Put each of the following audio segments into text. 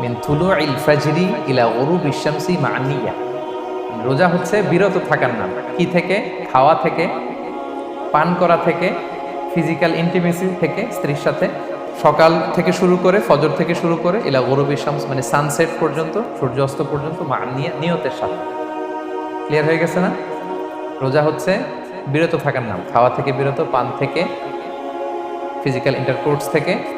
মিন তুলুইল ফাজরি ইলা গরুবি শামসি মানিয়া রোজা হচ্ছে বিরত থাকার নাম। কি থেকে? খাওয়া থেকে, পান করা থেকে, ফিজিক্যাল ইন্টিমেসি থেকে, স্ত্রীর সাথে। সকাল থেকে শুরু করে, ফজর থেকে শুরু করে, ইলা গরুবি শামস মানে সানসেট পর্যন্ত, সূর্যাস্ত পর্যন্ত মানিয়া নিয়তের সাথে। ক্লিয়ার হয়ে গেছে না? রোজা হচ্ছে বিরত থাকার নাম। খাওয়া থেকে বিরত, পান থেকে ফিজিক্যাল ইন্টারকোর্স থেকে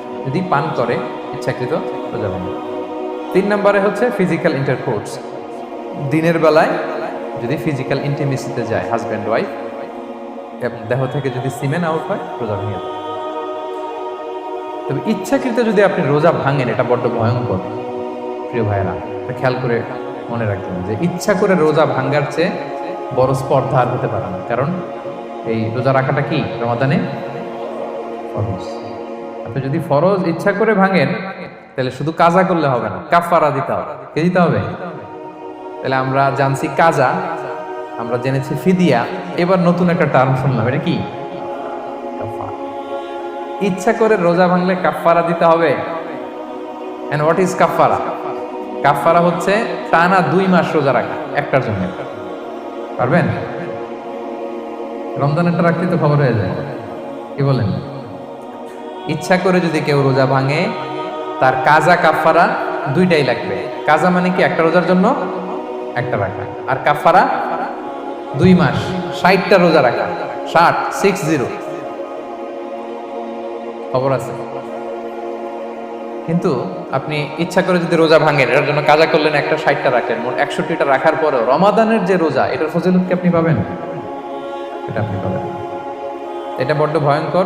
যদি পান করে, ইচ্ছাকৃত রোজা ভাঙে তিন নম্বরে হচ্ছে ফিজিক্যাল ইন্টারকোর্স দিনের বেলায় যদি ফিজিক্যাল ইন্টিমেসিতে যায় হাজব্যান্ড ওয়াইফ এবং দেহ থেকে যদি সিমেন আউট হয়, রোজা ভেঙে তবে ইচ্ছাকৃত যদি আপনি রোজা ভাঙেন, এটা বড্ড ভয়ঙ্কর, প্রিয় ভাইয়েরা খেয়াল করে মনে রাখবেন যে ইচ্ছা করে রোজা ভাঙ্গার চেয়ে বড় স্পর্ধা আর হতে পারে না। কারণ এই রোজা রাখাটা কি? রমাদানে ফরজ। আপনি যদি ফরজ ইচ্ছা করে ভাঙেন, তাহলে শুধু কাজা করলে হবে না কাফারা দিতে হবে। কে দিতে হবে? তাহলে আমরা জানছি কাজা, আমরা জেনেছি ফিদিয়া, এবার নতুন একটা টার্ম শুনলাম, এটা কি? ইচ্ছা করে রোজা ভাঙলে কাফারা দিতে হবে। এন্ড হোয়াট ইজ কাফারা কাফারা হচ্ছে টানা দুই মাস রোজা রাখা, একটার জন্য। পারবেন? রমজানেরটা রাখতে তো খবর হয়ে যায়। কি বলেন? ইচ্ছা করে যদি কেউ রোজা ভাঙে, তার কাজা কাফারা দুইটাই লাগবে। কাজা মানে কি? একটা রোজার জন্য একটা রাখা। আর কাফারা দুই মাস, ষাটটা রোজা রাখা। ষাট সিক্স জিরো খবর আছে? কিন্তু আপনি ইচ্ছা করে যদি রোজা ভাঙেন, এটার জন্য কাজা করলেন একটা, ষাটটা রাখলেন। মোট একষট্টিটা রাখার পরেও রমাদানের যে রোজা, এটার ফজিলত কি আপনি পাবেন? এটা আপনি পাবেন। এটা বড্ড ভয়ঙ্কর।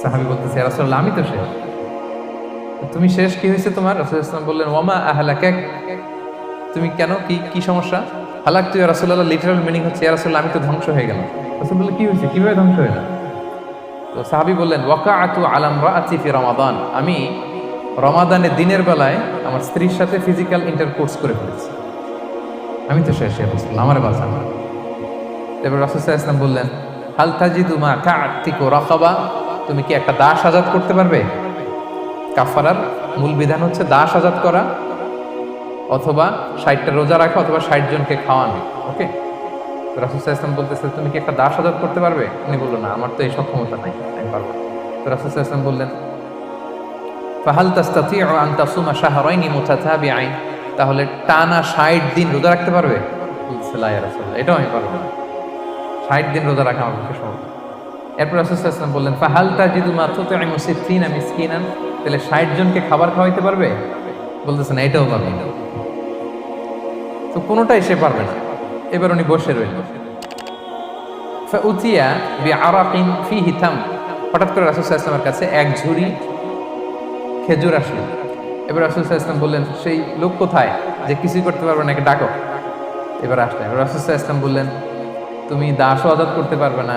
সাহাবি বলতেছে রাসূলুল্লাহ, আমি তো শেষ। তুমি শেষ কি হয়েছে তোমার? রাসূল বললেন ওয়ামা আহলাকাক। তুমি কেন? কি কি সমস্যা? হালাকতু ইয়া রাসূলুল্লাহ লিটারাল মিনিং হচ্ছে রাসূলুল্লাহ, আমি তো ধ্বংস হয়ে গেলাম। রাসূল বললেন, কি হয়েছে? কীভাবে ধ্বংস হয়ে তো সাহাবি বললেন, ওয়াকাআতু আলাম রাআতি ফি রমাদান। আমি রমাদানের দিনের বেলায় আমার স্ত্রীর সাথে ফিজিক্যাল ইন্টারকোর্স করে ফেলেছি। আমি তো শেষ রাসূল আমার বাসা এবার রাসূল ইসলাম বললেন, হাল তাজিদু মা কাআতিকু রাকাবা তুমি কি একটা দাস আজাদ করতে পারবে? কাফারার মূল বিধান হচ্ছে দাস আজাদ করা অথবা ষাটটা রোজা রাখা অথবা ষাট জনকে খাওয়ানো ওকে? রাসুসাহ ইসলাম বলতেছে তুমি কি একটা দাস আজাদ করতে পারবে? উনি বলল না আমার তো এই সক্ষমতা নাই আমি পারব। তো রাসুসাহ ইসলাম বললেন ফাহাল তাস্তাতিউ আন তাসুমা শাহরাইনি মুতাতাবিআইন? তাহলে টানা 60 দিন রোজা রাখতে পারবে? বলতেছে, লা ইয়া এটাও আমি পারব না। 60 দিন রোজা রাখা আমার পক্ষে সম্ভব। এরপর রাসূলুল্লাহ সাল্লাল্লাহু আলাইহি ওয়াসাল্লাম বললেন, ফাহাল তাজিদু মা তুতঈমু সিত্তিনা মিসকিনান? তাহলে 60 জনকে খাবার খাওয়াইতে পারবে? বলতেছে, না, এটাও পারবে তো কোনোটাই সে পারবে না। এবার উনি বসে রইলেন। ফাউতিয়া বিআরাকিন ফিহি তাম। হঠাৎ করে কাছে এক ঝুড়ি খেজুর আসলো। এবার রাসুল বললেন, সেই লোক কোথায়? যে কিছুই করতে পারবে না, একে ডাকো। এবার আসলেন। এবার বললেন, তুমি দাসও আজাদ করতে পারবে না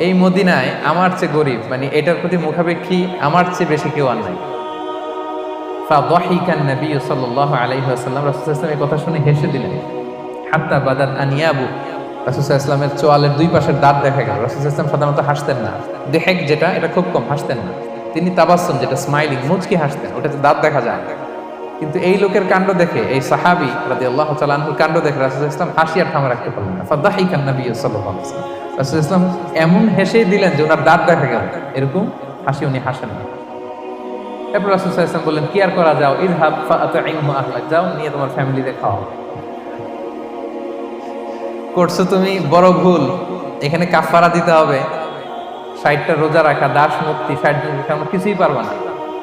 এই মদিনায় আমার চেয়ে গরিব মানে এটার প্রতি মুখাপেক্ষী আমার চেয়ে বেশি কেউ আর নাই। হাসতেন না। যেটা, এটা খুব কম হাসতেন না। তিনি যেটা স্মাইলিং, মুচকি হাসতেন, ওটাতে দাঁত দেখা যায়। কিন্তু এই লোকের কাণ্ড দেখে, এই সাহাবি কাণ্ড দেখে রাসূল ইসলাম হাসি আর থামা রাখতে পারলেন না। রাসূল ইসলাম এমন হেসেই দিলেন যে ওনার দাঁত দেখা গেল। এরকম হাসি উনি হাসেন না। এরপর রাসূল ওয়াসাল্লাম বললেন, কি আর করা যাও আহলাক যাও নিয়ে তোমার ফ্যামিলিতে খাও করছ তুমি? বড় ভুল। এখানে কাফারা দিতে হবে। ষাটটা রোজা রাখা, দাস মুক্তি, ষাট দিন খাওয়ানো কিছুই পারবে না।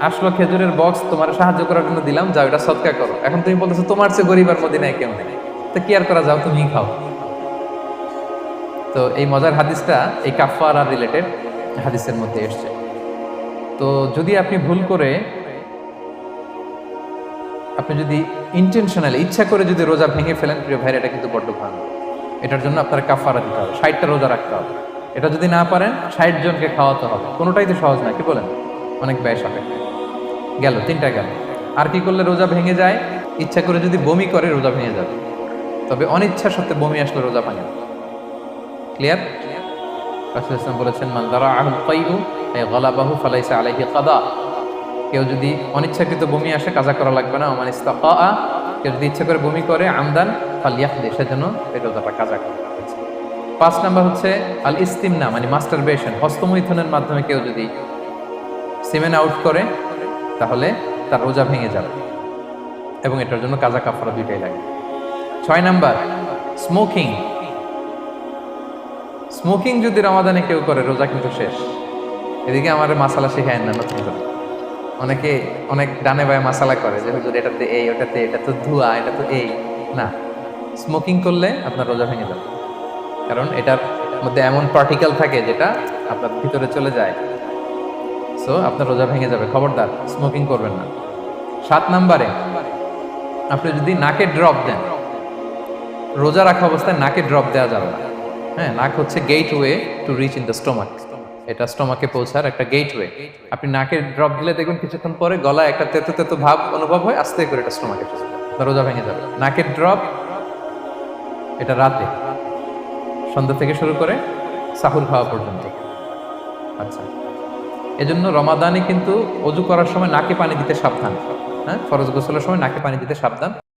আসলো খেজুরের বক্স তোমার সাহায্য করার জন্য দিলাম, যাও এটা সৎকার করো। এখন তুমি বলতেছো, তোমার চেয়ে গরিবার মদিনায় কেউ নেই। তো কি আর করা যাও তুমি খাও। তো এই মজার হাদিসটা এই কাফারা রিলেটেড হাদিসের মধ্যে এসছে। তো যদি আপনি ভুল করে আপনি যদি ইন্টেনশনালি ইচ্ছা করে যদি রোজা ভেঙে ফেলেন, প্রিয় ভাইরা, এটা কিন্তু বড্ড ভাঙ এটার জন্য আপনার কাফারা দিতে হবে, ষাটটা রোজা রাখতে হবে। এটা যদি না পারেন, ষাট জনকে খাওয়াতে হবে। কোনোটাই তো সহজ না, কি বলেন? অনেক ব্যয় সাপেক্ষ। গেল, তিনটা গেল। আর কি করলে রোজা ভেঙে যায়? ইচ্ছা করে যদি বমি করে, রোজা ভেঙে যাবে। তবে অনিচ্ছা সত্ত্বে বমি আসলে রোজা ভাঙে ক্লিয়ার রাসূল ইসলাম বলেছেন, মান দারা আহুল কাইউ এই গলাবাহু ফালাইসা আলাইহি কাদা। কেউ যদি অনিচ্ছাকৃত বমি আসে, কাজা করা লাগবে না। ওমান ইস্তাকা কেউ যদি ইচ্ছা করে বমি করে, আমদান ফালিয়াহদে সেজন্য এই রোজাটা কাজা করে। পাঁচ নাম্বার হচ্ছে, আল ইস্তিমনা মানে মাস্টারবেশন, হস্তমৈথুনের মাধ্যমে কেউ যদি সিমেন আউট করে, তাহলে তার রোজা ভেঙে যাবে এবং এটার জন্য কাজা কাফারা দুইটাই লাগে। ছয় নাম্বার, স্মোকিং স্মোকিং যদি রমাদানে কেউ করে, রোজা কিন্তু শেষ। এদিকে আমার মাসালা শেখায় না, নতুন করে। অনেকে অনেক ডানে বায়ে মাসালা করে যে, হুজুর, এটাতে এই, ওটাতে এটা তো ধোয়া এটা তো এই। না, স্মোকিং করলে আপনার রোজা ভেঙে যাবে। কারণ এটার মধ্যে এমন পার্টিকেল থাকে যেটা আপনার ভিতরে চলে যায়। সো আপনার রোজা ভেঙে যাবে। খবরদার, স্মোকিং করবেন না। সাত নাম্বারে, আপনি যদি নাকে ড্রপ দেন, রোজা রাখা অবস্থায় নাকে ড্রপ দেওয়া যাবে না। হ্যাঁ নাক হচ্ছে gateway to reach in the stomach এটা স্টোমাকে পৌঁছার একটা গেট ওয়ে আপনি নাকে ড্রপ দিলে দেখবেন কিছুক্ষণ পরে গলায় একটা তেতো তেতো ভাব অনুভব হয়, আস্তে করে এটা স্টোমাকে চলে যাবে আপনার রোজা ভেঙে যাবে। নাকের ড্রপ এটা রাতে, সন্ধ্যা থেকে শুরু করে সাহুর খাওয়া পর্যন্ত। আচ্ছা এজন্য রমাদানে কিন্তু অজু করার সময় নাকে পানি দিতে সাবধান। হ্যাঁ ফরজ গোসলের সময় নাকে পানি দিতে সাবধান।